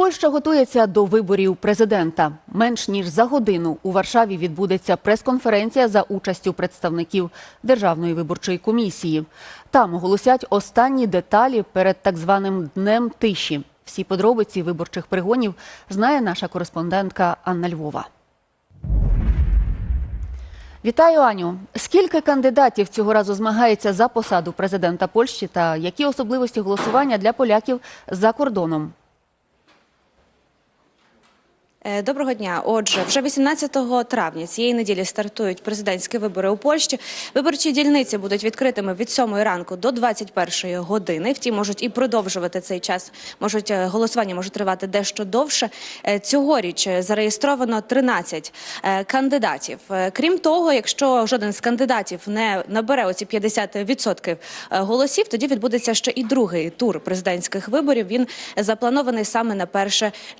Польща готується до виборів президента. Менш ніж за годину у Варшаві відбудеться прес-конференція за участю представників Державної виборчої комісії. Там оголосять останні деталі перед так званим днем тиші. Всі подробиці виборчих пригонів знає наша кореспондентка Анна Львова. Вітаю, Аню. Скільки кандидатів цього разу змагається за посаду президента Польщі та які особливості голосування для поляків за кордоном? Е, Доброго дня. Отже, вже 18 травня цієї неділі стартують президентські вибори у Польщі. Виборчі дільниці будуть відкритими від 7 ранку до 21 години. Втім, можуть і продовжувати цей час. Можуть е, голосування може тривати дещо довше. Е, Цьогоріч зареєстровано 13 е, кандидатів. Крім того, якщо жоден з кандидатів не набере оці 50% голосів, тоді відбудеться ще і другий тур президентських виборів. Він запланований саме на 1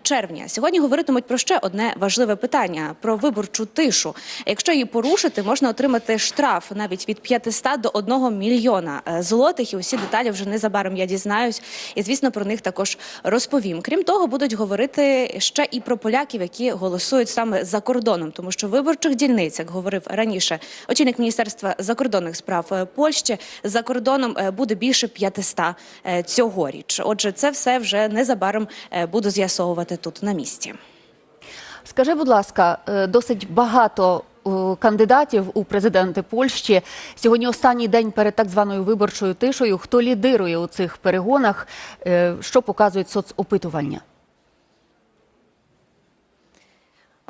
червня. Сьогодні говоритимуть про ще одне важливе питання про виборчу тишу. Якщо її порушити, можна отримати штраф навіть від 500 до 1 мільйона е, злотих. І усі деталі вже незабаром я дізнаюсь. І звісно про них також розповім. Крім того, будуть говорити ще і про поляків, які голосують саме за кордоном, тому що виборчих дільниць, як говорив раніше, очільник міністерства закордонних справ е, Польщі за кордоном е, буде більше 500 е, цьогоріч. Отже, це все вже незабаром буду з'ясовувати тут на місці. Скажи, будь ласка, е, досить багато е, кандидатів у президенти Польщі. Сьогодні останній день перед так званою виборчою тишою. Хто лідирує у цих перегонах? Е, Що показують соцопитування?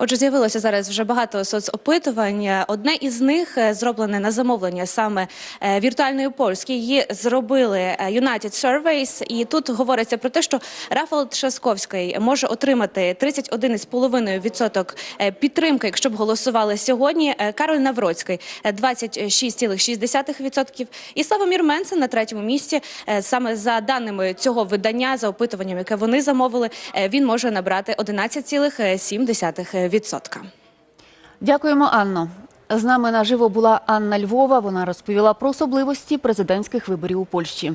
Отже, з'явилося зараз вже багато соцопитувань. Одне із них е, зроблене на замовлення саме е, віртуальної польської. Її зробили е, United Surveys. І тут говориться про те, що Рафал Трашковський може отримати 31,5% е, підтримки, якщо б голосували сьогодні. Кароль Навроцький е, 26,6%. І Славомір Менсен на третьому місці. Саме за даними цього видання, за опитуванням, яке вони замовили, він може набрати 11,7%. Дякуємо, Анно. З нами наживо була Анна Львова. Вона розповіла про особливості президентських виборів у Польщі.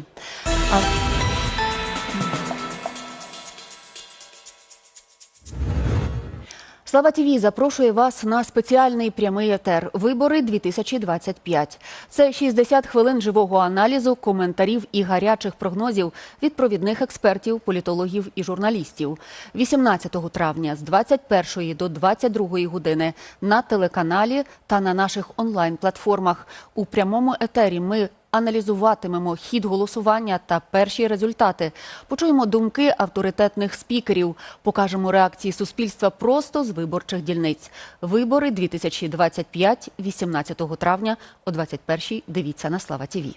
Слава ТІВІ запрошує вас на спеціальний прямий етер Вибори 2025. Це 60 хвилин живого аналізу, коментарів і гарячих прогнозів від провідних експертів, політологів і журналістів. 18 травня з 21 до 22 години на телеканалі та на наших онлайн-платформах. У прямому етері ми аналізуватимемо хід голосування та перші результати. Почуємо думки авторитетних спікерів, покажемо реакції суспільства просто з виборчих дільниць. Вибори 2025 18 травня о 21 Дивіться на Слава ТІВІ.